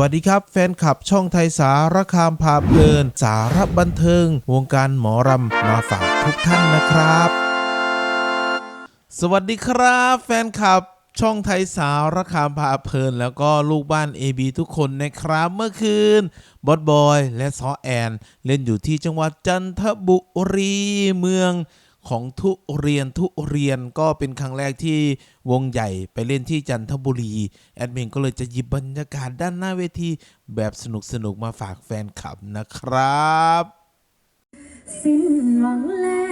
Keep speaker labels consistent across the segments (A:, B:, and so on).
A: วัสดีครับ แฟนคลับช่องไทยสารคามพาเพลิน สารบันเทิง วงการหมอรำมาฝากทุกท่านนะครับ สวัสดีครับ แฟนคลับช่องไทยสารคามพาเพลิน แล้วก็ลูกบ้าน AB ทุกคนนะครับเมื่อคืนบอสบอยและซอแอน เล่นอยู่ที่จังหวัดจันทบุรีเมือง ของทุเรียนทุเรียนก็เป็นครั้งแรกที่วงใหญ่ไปเล่นที่จันทบุรี แอดมินก็เลยจะหยิบบรรยากาศด้านหน้าเวทีแบบสนุกสนุกมาฝากแฟนคลับนะครับ
B: สิ้นหวังแล้ว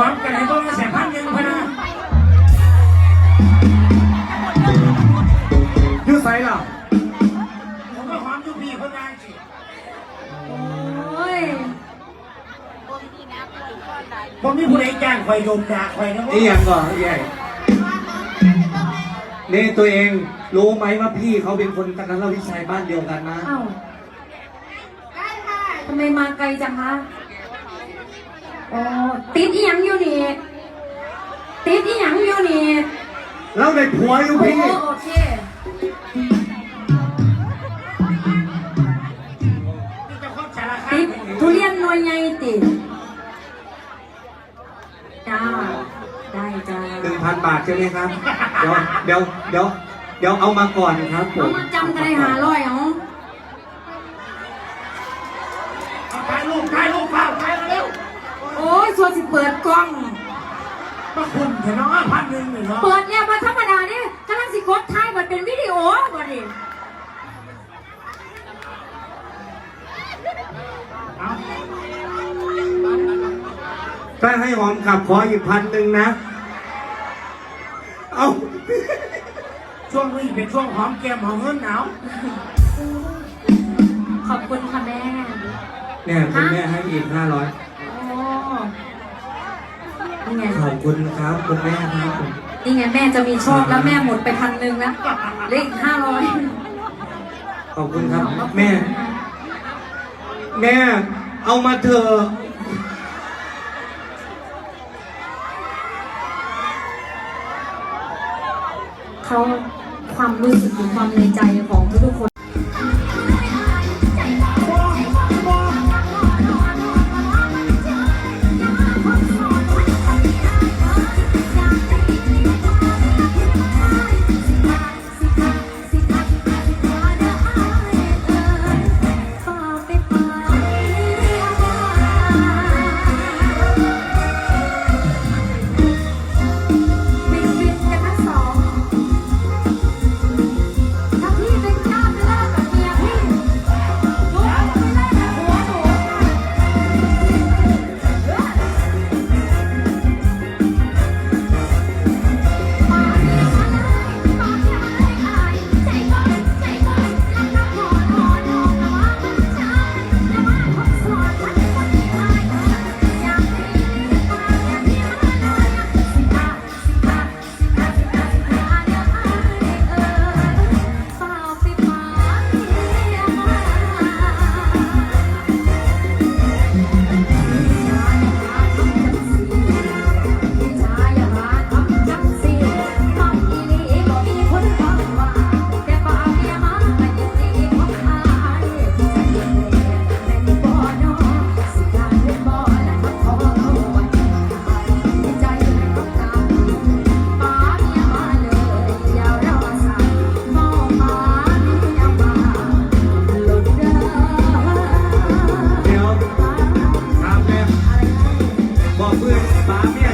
B: คะความกันไหนก็มาแสน
C: พันหนึ่งพะนะยูไซล่ะผมก็ความยูพีคนงานสิ
B: โอ้ย
C: ผมมีผู้ใดจ้างคอยโยมด่าคอยนะ
D: นี่ยังก่อนใหญ่นี่ตัวเองรู้ไหมว่าพี่เขาเป็นคนกันนวิชัยบ้านเดียวกันนะ
B: เอ้าทำไมมาไกลจังคะ โอ้ติดอีหยังอยู่นี่ ติดอีหยังอยู่นี่
D: แล้วในผัวอยู่
B: โอ้
D: พี่
B: โอเค
C: นี่จะคนสารคา
B: ติ
C: ม
B: ดทุเรียนหน่วยใหญ่ติดจ้า ได้จ้า
D: หนึ่งพันบาทใช่ไหมครับ เดี๋ยวเดี๋ยวเดี๋ยวเดี๋ยวเอามาก่อนครับผ
B: เอา
D: ม
B: มาจำกันได้หาร้อยเอา
C: ถ่ายรูปถ่ายรูปเปล่าถ่ายเร็ว
B: โอ้ย ส่วนสิเปิดกล้อง
C: มาคุณเถอะเนาะพันหนึ่งนี่เนาะ
B: เปิดเนี่ยมาธรรมดาเนี่ยกำลังสิกดท้ายมันเป็นวิดีโอบ่ดิ
C: เอา
D: ถ้าให้หอมขับขออีกพันหนึ่งนะ เอา
C: ช่วงนี้เป็นช่วงหอมแก้มหอมเงินหนาว
B: ขอบคุณค่ะแม่
D: เนี่ยคุณแม่ให้อีกห้าร้อย
B: โอ้ นี่ไง
D: ขอบคุณครับคุณแม่ครับผม
B: นี่ไงแม่จะมีโชคแล้วแม่หมดไปพันหนึ่งแล้วเหลขห้าร้อย
D: ขอบคุณครับ แม่ แม่ เอามาเถอะ
B: เขาความรู้สึกหรือความในใจ เพื่อนปาเมี
D: ย